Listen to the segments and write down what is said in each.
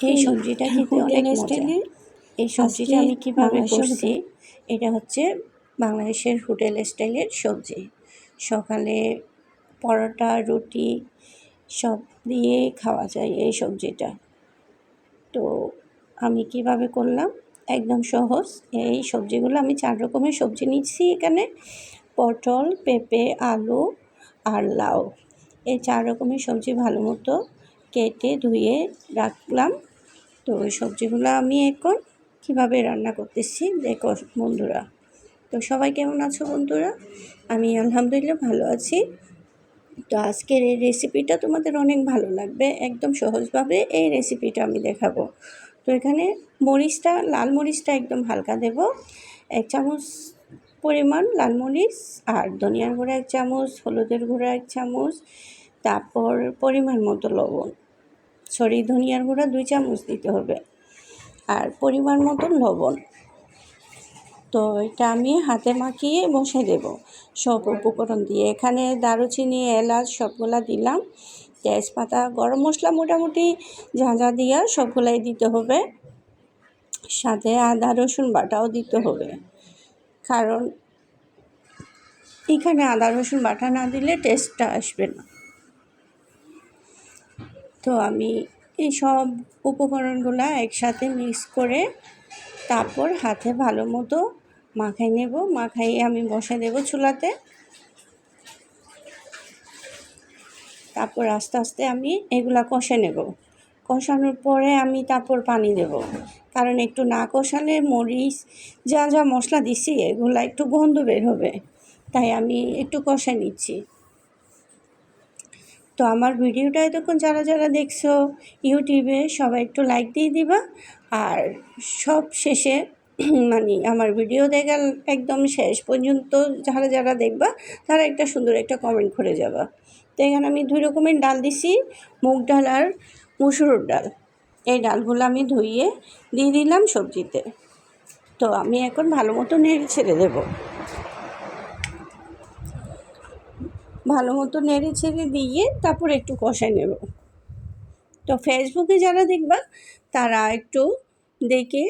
এই সবজিটা খেতে অনেক মজা। এই সবজিটা আমি কীভাবে করছি এটা হচ্ছে বাংলাদেশের হোটেল স্টাইলের সবজি। সকালে পরোটা রুটি সব দিয়ে খাওয়া যায় এই সবজিটা। তো আমি কীভাবে করলাম? একদম সহজ। এই সবজিগুলো আমি চার রকমের সবজি নিচ্ছি এখানে। পটল পেঁপে আলু আর লাউ। এই চার রকমের সবজি ভালো মতো কেটে ধুয়ে রাখলাম। তো ওই সবজিগুলো আমি এখন কীভাবে রান্না করতেছি দেখো বন্ধুরা। তো সবাই কেমন আছো বন্ধুরা? আমি আলহামদুলিল্লাহ ভালো আছি। তো আজকের এই রেসিপিটা তোমাদের অনেক ভালো লাগবে। একদম সহজভাবে এই রেসিপিটা আমি দেখাবো। তো এখানে মরিচটা, লাল মরিচটা একদম হালকা দেব। এক চামচ পরিমাণ লাল মরিচ আর ধনিয়ার গুঁড়া এক চামচ, হলুদের গুঁড়া এক চামচ, তারপর পরিমাণ মতো লবণ। সরি, ধনিয়ার গুঁড়া দুই চামচ দিতে হবে। আর পরিমাণ মতো লবণ। তো এটা আমি হাতে মাখিয়ে বসে দেব। সব উপকরণ দিয়ে এখানে দারুচিনি, এলাচ সবগুলা দিলাম। তেজপাতা, গরম মশলা মোটামুটি যা যা দিয়া সবগুলাই দিতে হবে। সাথে আদা, রসুন বাটাও দিতে হবে। কারণ এখানে আদা, রসুন বাটা না দিলে টেস্টটা আসবে না। তো আমি এই সব উপকরণগুলো একসাথে মিক্স করে তারপর হাতে ভালো মতো মাখাই নেব। মাখাইয়ে আমি বসে দেব চুলাতে। তারপর আস্তে আস্তে আমি এগুলা কষে নেব। কষানোর পরে আমি তারপর পানি দেব। কারণ একটু না কষালে মরিচ, যা যা মশলা দিছি, এগুলা একটু গন্ধ বের হবে। তাই আমি একটু কষাই নিচ্ছি। তো আমার ভিডিওটা এতক্ষণ যারা যারা দেখছ ইউটিউবে, সবাই একটু লাইক দিয়ে দিবা। আর সব শেষে মানে আমার ভিডিও দেখার একদম শেষ পর্যন্ত যারা যারা দেখবা, তারা একটা সুন্দর একটা কমেন্ট করে যাবা। তো এখানে আমি দুই রকমের ডাল দিছি, মুগ ডাল আর মুসুর ডাল। এই ডালগুলো আমি ধুইয়ে দিয়ে দিলাম সবজিতে। তো আমি এখন ভালো মতো নেড়ে ছেড়ে দেবো। ভালো মতো নেড়ে ছেড়ে দিয়ে তারপর একটু কষাই নেব। তো ফেসবুকে যারা দেখবা, তারা একটু দেখে,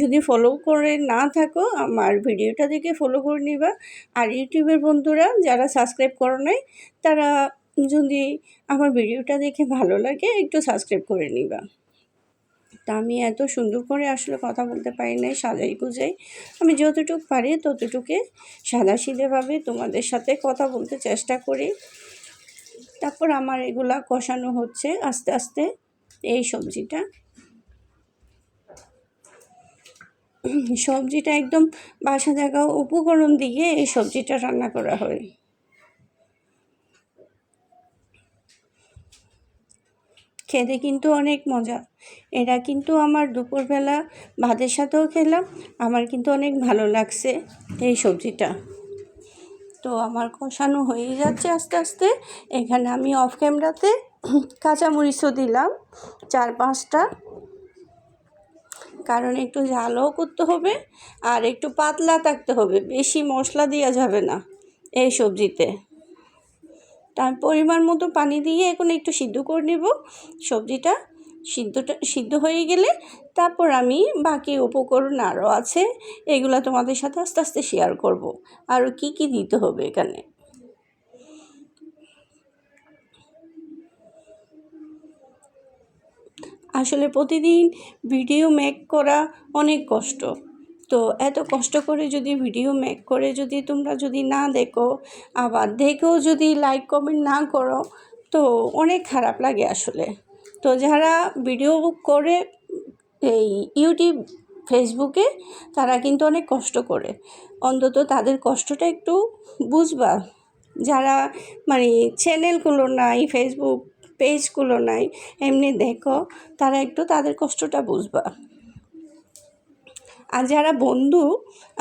যদি ফলো করে না থাকো, আমার ভিডিওটা দেখে ফলো করে নিবা। আর ইউটিউবের বন্ধুরা যারা সাবস্ক্রাইব করো নাই, তারা যদি আমার ভিডিওটা দেখে ভালো লাগে, একটু সাবস্ক্রাইব করে নিবা। তা আমি এত সুন্দর করে আসলে কথা বলতে পারি নাই, সাজাই গুজাই। আমি যতটুকু পারি ততটুকু সাদা সিধেভাবে তোমাদের সাথে কথা বলতে চেষ্টা করি। তারপর আমার এগুলা কষানো হচ্ছে আস্তে আস্তে এই সবজিটা। সবজিটা একদম বাসা জায়গা উপকরণ দিয়ে এই সবজিটা রান্না করা হয়। খেতে কিন্তু অনেক মজা। এটা কিন্তু আমার দুপুরবেলা ভাতের সাথেও খেলাম, আমার কিন্তু অনেক ভালো লাগছে এই সবজিটা। তো আমার কষানো হয়ে যাচ্ছে আস্তে আস্তে। এখানে আমি অফ ক্যামেরাতে কাঁচামরিচও দিলাম, চার পাঁচটা। কারণ একটু ঝালও করতে হবে আর একটু পাতলা থাকতে হবে, বেশি মশলা দেওয়া যাবে না এই সবজিতে। তার পরিমাণ মতো পানি দিয়ে এখন একটু সিদ্ধ করে নেব। সবজিটা সিদ্ধটা, সিদ্ধ হয়ে গেলে তারপর আমি বাকি উপকরণ আরও আছে, এগুলো তোমাদের সাথে আস্তে আস্তে শেয়ার করব। আরও কি কি দিতে হবে এখানে? আসলে প্রতিদিন ভিডিও মেক করা অনেক কষ্ট। তো এত কষ্ট করে যদি ভিডিও মেক করে যদি তোমরা যদি না দেখো, আবার দেখেও যদি লাইক কমেন্ট না করো, তো অনেক খারাপ লাগে আসলে। তো যারা ভিডিও করে এই ইউটিউব ফেসবুকে তারা কিন্তু অনেক কষ্ট করে। অন্তত তাদের কষ্টটা একটু বুঝবা। যারা মানে চ্যানেলগুলো নাই ফেসবুক পেজগুলো নাই, এমনি দেখো, তারা একটু তাদের কষ্টটা বুঝবা। আর যারা বন্ধু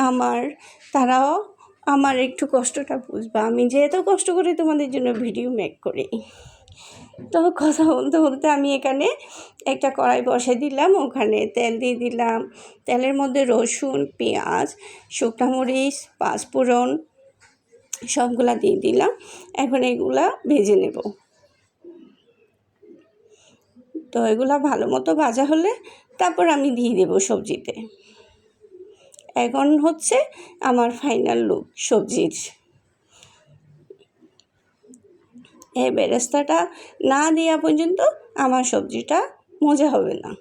আমার, তারাও আমার একটু কষ্টটা বুঝবা। আমি যে এত কষ্ট করে তোমাদের জন্য ভিডিও মেক করি। তো কথা বলতে বলতে আমি এখানে একটা কড়াই বসে দিলাম, ওখানে তেল দিয়ে দিলাম। তেলের মধ্যে রসুন, পেঁয়াজ, শুকনো মরিচ, পাঁচফোড়ন সবগুলা দিয়ে দিলাম। এখন এগুলা ভেজে নেব। তো এগুলো ভালো মতো ভাজা হলে তারপর আমি দিয়ে দেবো সবজিতে। এখন হচ্ছে আমার ফাইনাল লুক সবজির। এই বেরেস্তাটা না দেওয়া পর্যন্ত আমার সবজিটা মজা হবে না।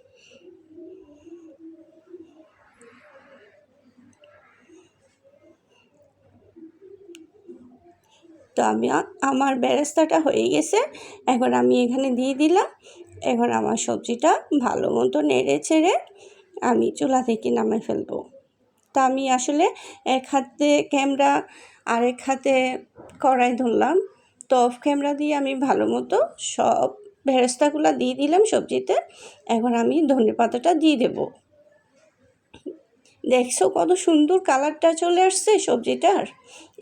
তো আমি আমার বেরেস্তাটা হয়ে গেছে। এখন আমি এখানে দিয়ে দিলাম। এখন আমার সবজিটা ভালো মতো নেড়ে ছেড়ে আমি চুলা থেকে নামে ফেলব। তা আমি আসলে এক হাতে ক্যামেরা, আরেক হাতে কড়াই ধরলাম। তো অফ ক্যামেরা দিয়ে আমি ভালো মতো সব ভেরেস্তাগুলো দিয়ে দিলাম সবজিতে। এখন আমি ধনে পাতাটা দিয়ে দেবো। দেখছ কত সুন্দর কালারটা চলে আসছে সবজিটার?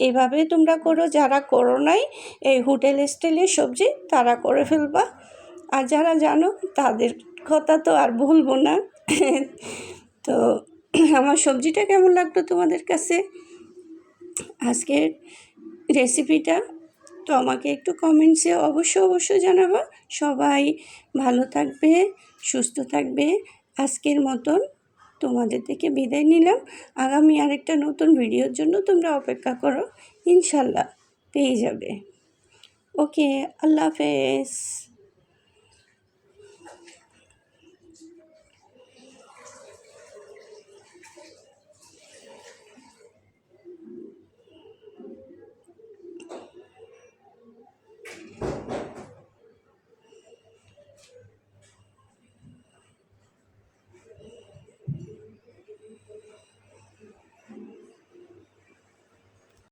এভাবে তোমরা করো, যারা করো নাই এই হোটেল স্টাইলের সবজি, তারা করে ফেলবা। আর যারা জানো, তাদের কথা তো আর বলব না। তো আমার সবজিটা কেমন লাগল তোমাদের কাছে? আজকের রেসিপিটা তো আমাকে একটু কমেন্টসে অবশ্য অবশ্য জানাব। সবাই ভালো থাকবে, সুস্থ থাকবে। আজকের মতন তোমাদের থেকে বিদায় নিলাম। আগামী আরেকটা নতুন ভিডিওর জন্য তোমরা অপেক্ষা করো। ইনশাল্লাহ পেয়ে যাবে। ওকে, আল্লাহ হাফেজ।